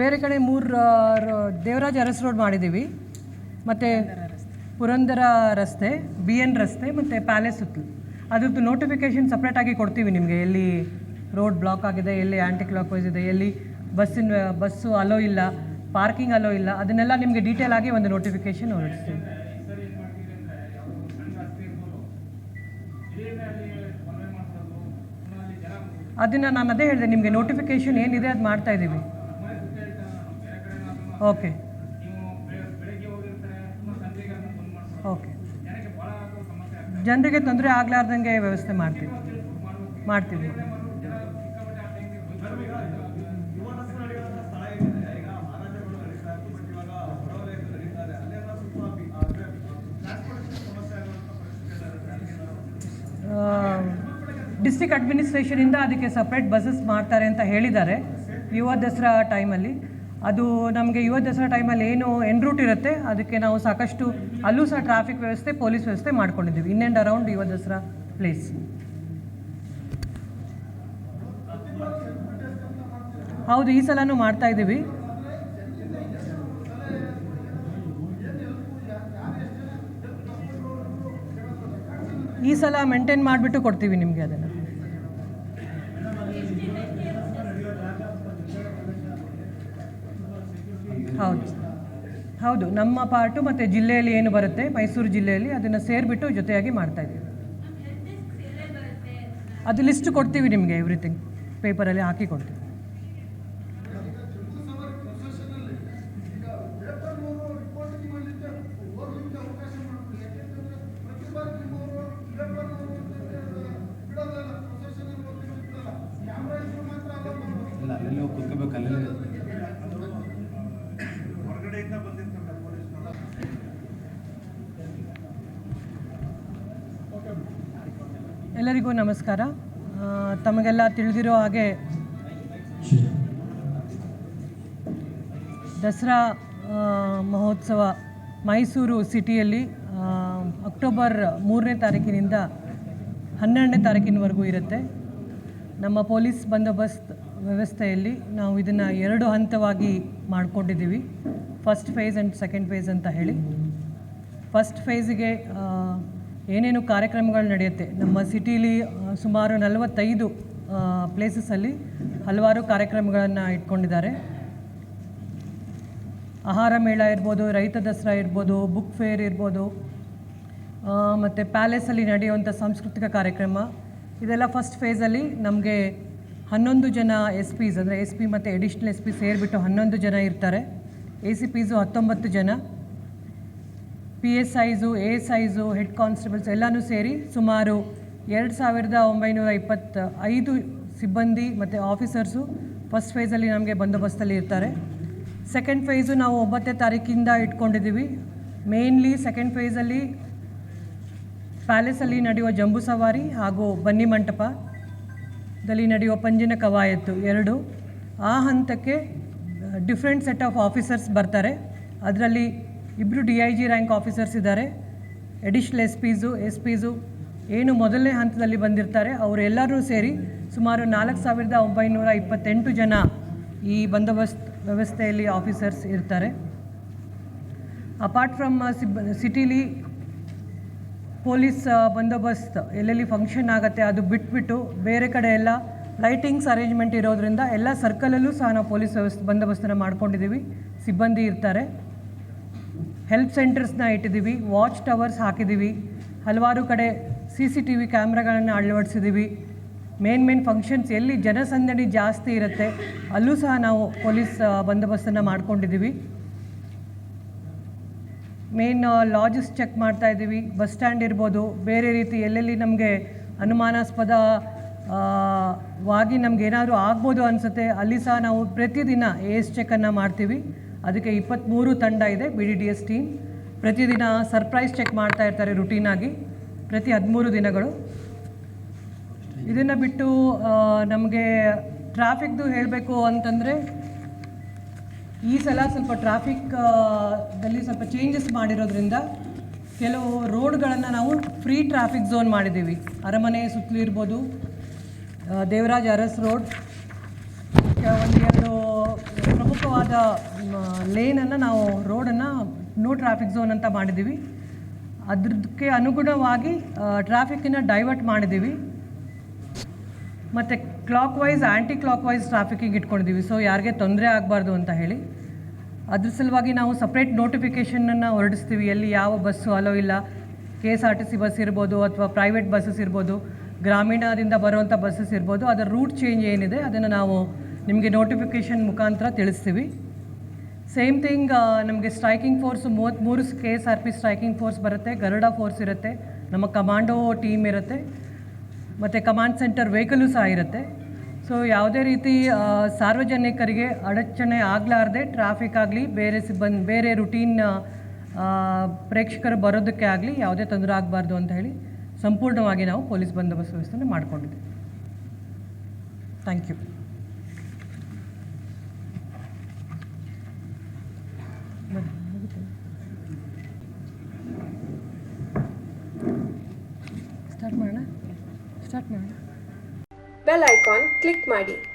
ಬೇರೆ ಕಡೆ ಮೂರು ದೇವರಾಜ್ ಅರಸ್ ರೋಡ್ ಮಾಡಿದ್ದೀವಿ. ಮತ್ತು ಪುರಂದರ ರಸ್ತೆ ಬಿ ಎನ್ ರಸ್ತೆ, ಮತ್ತು ಪ್ಯಾಲೇಸ್ ಸುತ್ತಲೂ. ಅದ್ರದ್ದು ನೋಟಿಫಿಕೇಷನ್ ಸಪ್ರೇಟಾಗಿ ಕೊಡ್ತೀವಿ ನಿಮಗೆ. ಎಲ್ಲಿ ರೋಡ್ ಬ್ಲಾಕ್ ಆಗಿದೆ, ಎಲ್ಲಿ ಆ್ಯಂಟಿ ಕ್ಲಾಕ್ ವೈಸ್ ಇದೆ, ಎಲ್ಲಿ ಬಸ್ಸಿನ, ಬಸ್ಸು ಅಲೋ ಇಲ್ಲ ಪಾರ್ಕಿಂಗ್ ಅಲೋ ಇಲ್ಲ, ಅದನ್ನೆಲ್ಲ ನಿಮಗೆ ಡೀಟೇಲ್ ಆಗಿ ಒಂದು ನೋಟಿಫಿಕೇಷನ್ ಹೊರಡಿಸ್ತೀವಿ. ಅದನ್ನು ನಾನು ಅದೇ ಹೇಳಿದೆ, ನಿಮಗೆ ನೋಟಿಫಿಕೇಷನ್ ಏನಿದೆ ಅದು ಮಾಡ್ತಾ ಇದ್ದೀವಿ. ಓಕೆ. ಓಕೆ. ಜನರಿಗೆ ತೊಂದರೆ ಆಗಲಾರ್ದಂಗೆ ವ್ಯವಸ್ಥೆ ಮಾಡ್ತೀವಿ. ಮಾಡ್ತೀವಿ. ಡಿಸ್ಟಿಕ್ ಅಡ್ಮಿನಿಸ್ಟ್ರೇಷನಿಂದ ಅದಕ್ಕೆ ಸಪ್ರೇಟ್ ಬಸ್ಸಸ್ ಮಾಡ್ತಾರೆ ಅಂತ ಹೇಳಿದ್ದಾರೆ. ಯುವ ದಸರಾ ಟೈಮಲ್ಲಿ ಅದು ನಮಗೆ ಯುವ ದಸರಾ ಟೈಮಲ್ಲಿ ಏನು ಎನ್ ರೂಟ್ ಇರುತ್ತೆ, ಅದಕ್ಕೆ ನಾವು ಸಾಕಷ್ಟು ಅಲ್ಲೂ ಸಹ ಟ್ರಾಫಿಕ್ ವ್ಯವಸ್ಥೆ ಪೊಲೀಸ್ ವ್ಯವಸ್ಥೆ ಮಾಡ್ಕೊಂಡಿದ್ದೀವಿ. ಇನ್ ಆ್ಯಂಡ್ ಅರೌಂಡ್ ಯುವ ದಸರಾ ಪ್ಲೇಸ್ ಹೌದು, ಈ ಸಲನೂ ಮಾಡ್ತಾ ಇದ್ದೀವಿ. ಈ ಸಲ ಮೇಂಟೈನ್ ಮಾಡಿಬಿಟ್ಟು ಕೊಡ್ತೀವಿ ನಿಮಗೆ ಅದನ್ನು. ಹೌದು. ಹೌದು, ನಮ್ಮ ಪಾರ್ಟು ಮತ್ತು ಜಿಲ್ಲೆಯಲ್ಲಿ ಏನು ಬರುತ್ತೆ? ಮೈಸೂರು ಜಿಲ್ಲೆಯಲ್ಲಿ ಅದನ್ನು ಸೇರಿಬಿಟ್ಟು ಜೊತೆಯಾಗಿ ಮಾಡ್ತಾ ಇದ್ದೀವಿ. ಅದು ಲಿಸ್ಟ್ ಕೊಡ್ತೀವಿ ನಿಮಗೆ ಎವ್ರಿಥಿಂಗ್ ಪೇಪರಲ್ಲಿ ಹಾಕಿ ಕೊಡ್ತೀವಿ. ಎಲ್ಲರಿಗೂ ನಮಸ್ಕಾರ. ತಮಗೆಲ್ಲ ತಿಳಿದಿರೋ ಹಾಗೆ ದಸರಾ ಮಹೋತ್ಸವ ಮೈಸೂರು ಸಿಟಿಯಲ್ಲಿ ಅಕ್ಟೋಬರ್ ಮೂರನೇ ತಾರೀಕಿನಿಂದ ಹನ್ನೆರಡನೇ ತಾರೀಕಿನವರೆಗೂ ಇರುತ್ತೆ. ನಮ್ಮ ಪೊಲೀಸ್ ಬಂದೋಬಸ್ತ್ ವ್ಯವಸ್ಥೆಯಲ್ಲಿ ನಾವು ಇದನ್ನು ಎರಡು ಹಂತವಾಗಿ ಮಾಡಿಕೊಂಡಿದ್ದೀವಿ. First phase and second phase ಅಂತ ಹೇಳಿ. ಫಸ್ಟ್ ಫೇಸಿಗೆ ಏನೇನು ಕಾರ್ಯಕ್ರಮಗಳು ನಡೆಯುತ್ತೆ? ನಮ್ಮ ಸಿಟೀಲಿ ಸುಮಾರು ನಲವತ್ತೈದು ಪ್ಲೇಸಸಲ್ಲಿ ಹಲವಾರು ಕಾರ್ಯಕ್ರಮಗಳನ್ನು ಇಟ್ಕೊಂಡಿದ್ದಾರೆ. ಆಹಾರ ಮೇಳ ಇರ್ಬೋದು, ರೈತ ದಸರಾ ಇರ್ಬೋದು ಬುಕ್ ಫೇರ್ ಇರ್ಬೋದು ಮತ್ತು ಪ್ಯಾಲೇಸಲ್ಲಿ ನಡೆಯುವಂಥ ಸಾಂಸ್ಕೃತಿಕ ಕಾರ್ಯಕ್ರಮ. ಇದೆಲ್ಲ ಫಸ್ಟ್ ಫೇಸಲ್ಲಿ ನಮಗೆ ಹನ್ನೊಂದು ಜನ ಎಸ್ ಪಿಸ್ ಅಂದರೆ ಎಸ್ ಪಿ ಮತ್ತು ಎಡಿಷ್ನಲ್ ಎಸ್ ಪಿ ಸೇರಿಬಿಟ್ಟು ಹನ್ನೊಂದು ಜನ ಇರ್ತಾರೆ. ಎ ಸಿ ಪಿಸು ಹತ್ತೊಂಬತ್ತು ಜನ. P S Is A S head constables ಎಲ್ಲನೂ ಸೇರಿ ಸುಮಾರು ಎರಡು ಸಾವಿರದ ಒಂಬೈನೂರ ಇಪ್ಪತ್ತ ಐದು ಸಿಬ್ಬಂದಿ ಮತ್ತು ಆಫೀಸರ್ಸು ಫಸ್ಟ್ ಫೇಸಲ್ಲಿ ನಮಗೆ ಬಂದೋಬಸ್ತಲ್ಲಿ ಇರ್ತಾರೆ. ಸೆಕೆಂಡ್ ಫೇಸು ನಾವು ಒಂಬತ್ತನೇ ತಾರೀಕಿಂದ ಇಟ್ಕೊಂಡಿದ್ದೀವಿ. ಮೇನ್ಲಿ ಸೆಕೆಂಡ್ ಫೇಸಲ್ಲಿ ಪ್ಯಾಲೇಸಲ್ಲಿ ನಡೆಯುವ ಜಂಬೂ ಸವಾರಿ ಹಾಗೂ ಬನ್ನಿ ಮಂಟಪದಲ್ಲಿ ನಡೆಯುವ ಪಂಜಿನ ಕವಾಯತ್ತು ಎರಡು. ಆ ಹಂತಕ್ಕೆ ಡಿಫ್ರೆಂಟ್ ಸೆಟ್ ಆಫ್ ಆಫೀಸರ್ಸ್ ಬರ್ತಾರೆ. ಅದರಲ್ಲಿ ಇಬ್ಬರು D I G rank officers ಇದ್ದಾರೆ. Additional S Ps S Ps ಏನು ಮೊದಲನೇ ಹಂತದಲ್ಲಿ ಬಂದಿರ್ತಾರೆ. ಅವರೆಲ್ಲರೂ ಸೇರಿ ಸುಮಾರು ನಾಲ್ಕು ಸಾವಿರದ ಒಂಬೈನೂರ ಇಪ್ಪತ್ತೆಂಟು ಜನ ಈ ಬಂದೋಬಸ್ತ್ ವ್ಯವಸ್ಥೆಯಲ್ಲಿ ಆಫೀಸರ್ಸ್ ಇರ್ತಾರೆ. ಅಪಾರ್ಟ್ ಫ್ರಮ್ ಸಿಬ್ ಸಿಟಿಲಿ ಪೊಲೀಸ್ ಆ, ಬಂದೋಬಸ್ತ್ ಎಲ್ಲೆಲ್ಲಿ ಫಂಕ್ಷನ್ ಆಗುತ್ತೆ ಅದು ಬಿಟ್ಬಿಟ್ಟು ಬೇರೆ ಕಡೆ ಎಲ್ಲ ಲೈಟಿಂಗ್ಸ್ ಅರೇಂಜ್ಮೆಂಟ್ ಇರೋದ್ರಿಂದ ಎಲ್ಲ ಸರ್ಕಲಲ್ಲೂ ಸಹ ನಾವು ಪೊಲೀಸ್ ವ್ಯವಸ್ಥೆ ಬಂದೋಬಸ್ತನ್ನು ಮಾಡ್ಕೊಂಡಿದ್ದೀವಿ. ಸಿಬ್ಬಂದಿ ಇರ್ತಾರೆ. ಹೆಲ್ಪ್ ಸೆಂಟರ್ಸ್ನ ಇಟ್ಟಿದ್ದೀವಿ ವಾಚ್ ಟವರ್ಸ್ ಹಾಕಿದ್ದೀವಿ ಹಲವಾರು ಕಡೆ ಸಿ ಸಿ ಟಿ ವಿ ಕ್ಯಾಮ್ರಾಗಳನ್ನು ಅಳವಡಿಸಿದ್ದೀವಿ ಮೇನ್ ಮೇನ್ ಫಂಕ್ಷನ್ಸ್ ಎಲ್ಲಿ ಜನಸಂದಣಿ ಜಾಸ್ತಿ ಇರುತ್ತೆ, ಅಲ್ಲೂ ಸಹ ನಾವು ಪೊಲೀಸ್ ಬಂದೋಬಸ್ತನ್ನು ಮಾಡ್ಕೊಂಡಿದ್ದೀವಿ ಮೇನ್ ಲಾಜಸ್ ಚೆಕ್ ಮಾಡ್ತಾ ಇದ್ದೀವಿ ಬಸ್ ಸ್ಟ್ಯಾಂಡ್ ಇರ್ಬೋದು, ಬೇರೆ ರೀತಿ ಎಲ್ಲೆಲ್ಲಿ ನಮಗೆ ಅನುಮಾನಾಸ್ಪದ ವಾಗಿ ನಮಗೇನಾದರೂ ಆಗ್ಬೋದು ಅನಿಸುತ್ತೆ, ಅಲ್ಲಿ ಸಹ ನಾವು ಪ್ರತಿದಿನ ಎಸ್ ಚೆಕನ್ನು ಮಾಡ್ತೀವಿ. ಅದಕ್ಕೆ ಇಪ್ಪತ್ತ್ಮೂರು ತಂಡ ಇದೆ B D D S team ಪ್ರತಿದಿನ ಸರ್ಪ್ರೈಸ್ ಚೆಕ್ ಮಾಡ್ತಾ ಇರ್ತಾರೆ ರುಟೀನಾಗಿ ಪ್ರತಿ ಹದಿಮೂರು ದಿನಗಳು. ಇದನ್ನು ಬಿಟ್ಟು ನಮಗೆ ಟ್ರಾಫಿಕ್ದು ಹೇಳಬೇಕು ಅಂತಂದರೆ, ಈ ಸಲ ಸ್ವಲ್ಪ ಟ್ರಾಫಿಕ್ ದಲ್ಲಿ ಸ್ವಲ್ಪ ಚೇಂಜಸ್ ಮಾಡಿರೋದ್ರಿಂದ ಕೆಲವು ರೋಡ್ಗಳನ್ನು ನಾವು ಫ್ರೀ ಟ್ರಾಫಿಕ್ ಝೋನ್ ಮಾಡಿದ್ದೀವಿ. ಅರಮನೆ ಸುತ್ತಲೂ ಇರ್ಬೋದು ದೇವರಾಜ್ ಅರಸ್ ರೋಡ್ ಒಂದು ಎರಡು ಇವಾಗ ಲೇನನ್ನು ನಾವು ರೋಡನ್ನು ನೋ ಟ್ರಾಫಿಕ್ ಝೋನ್ ಅಂತ ಮಾಡಿದ್ದೀವಿ ಅದಕ್ಕೆ ಅನುಗುಣವಾಗಿ ಟ್ರಾಫಿಕ್ಕನ್ನು ಡೈವರ್ಟ್ ಮಾಡಿದ್ದೀವಿ ಮತ್ತು clock wise anti clock wise ಟ್ರಾಫಿಕ್ಕಿಗೆ ಇಟ್ಕೊಂಡಿದ್ದೀವಿ ಸೊ ಯಾರಿಗೆ ತೊಂದರೆ ಆಗಬಾರ್ದು ಅಂತ ಹೇಳಿ. ಅದ್ರ ಸಲುವಾಗಿ ನಾವು ಸಪ್ರೇಟ್ ನೋಟಿಫಿಕೇಷನನ್ನು ಹೊರಡಿಸ್ತೀವಿ. ಎಲ್ಲಿ ಯಾವ ಬಸ್ಸು ಅಲೋ ಇಲ್ಲ. K S R T C bus ಇರ್ಬೋದು ಅಥವಾ ಪ್ರೈವೇಟ್ ಬಸ್ಸಸ್ ಇರ್ಬೋದು. ಗ್ರಾಮೀಣದಿಂದ ಬರುವಂಥ ಬಸ್ಸಸ್ ಇರ್ಬೋದು. ಅದರ ರೂಟ್ ಚೇಂಜ್ ಏನಿದೆ, ಅದನ್ನು ನಾವು ನಿಮಗೆ ನೋಟಿಫಿಕೇಷನ್ ಮುಖಾಂತರ ತಿಳಿಸ್ತೀವಿ. ಸೇಮ್ ಥಿಂಗ್ ನಮಗೆ ಸ್ಟ್ರೈಕಿಂಗ್ ಫೋರ್ಸ್ ಮೂವತ್ತ್ಮೂರು K S R P striking force ಬರುತ್ತೆ, ಗರುಡ ಫೋರ್ಸ್ ಇರುತ್ತೆ, ನಮ್ಮ ಕಮಾಂಡೋ ಟೀಮ್ ಇರುತ್ತೆ, ಮತ್ತು ಕಮಾಂಡ್ ಸೆಂಟರ್ ವೆಹಿಕಲು ಸಹ ಇರುತ್ತೆ. ಸೊ ಯಾವುದೇ ರೀತಿ ಸಾರ್ವಜನಿಕರಿಗೆ ಅಡಚಣೆ ಆಗಲಾರ್ದೆ ಟ್ರಾಫಿಕ್ ಆಗಲಿ, ಬೇರೆ ಸಿಬ್ಬಂದಿ, ಬೇರೆ ರುಟೀನ್ ಪ್ರೇಕ್ಷಕರು ಬರೋದಕ್ಕೆ ಆಗಲಿ ಯಾವುದೇ ತೊಂದರೆ ಆಗಬಾರ್ದು ಅಂತ ಹೇಳಿ ಸಂಪೂರ್ಣವಾಗಿ ನಾವು ಪೊಲೀಸ್ ಬಂದೋಬಸ್ತ್ ವ್ಯವಸ್ಥೆ ಮಾಡಿಕೊಂಡಿದ್ದೀವಿ. ಥ್ಯಾಂಕ್ ಯು ಸ್ಟಾರ್ಟ್ ಮಾಡೋಣ ಸ್ಟಾರ್ಟ್ ಮಾಡೋಣ. ಬೆಲ್ ಐಕಾನ್ ಕ್ಲಿಕ್ ಮಾಡಿ.